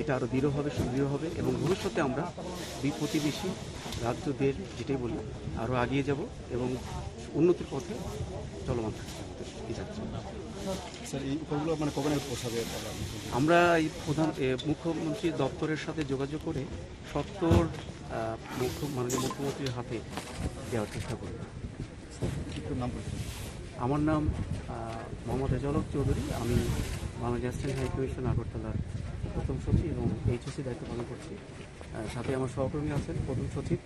এটা আরও দৃঢ় হবে সুদৃঢ় হবে এবং ভবিষ্যতে আমরা দুই প্রতিবেশী রাজ্যদের যেটাই বলি আরও এগিয়ে যাব এবং উন্নতির পথে চলমান এই যাত্রা মানে আমরা এই প্রধান মুখ্যমন্ত্রী দপ্তরের সাথে যোগাযোগ করে সত্তর মুখ্য মাননীয় মুখ্যমন্ত্রীর হাতে দেওয়ার চেষ্টা করব। আমার নাম মোহাম্মদ রেজালক চৌধুরী। আমি বাংলাদেশ হাই কমিশন আগরতলার প্রথম সচিব এবং এইচএসি দায়িত্ব পালন করছি। সাথে আমার সহকর্মী আছেন প্রথম সচিব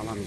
আলামী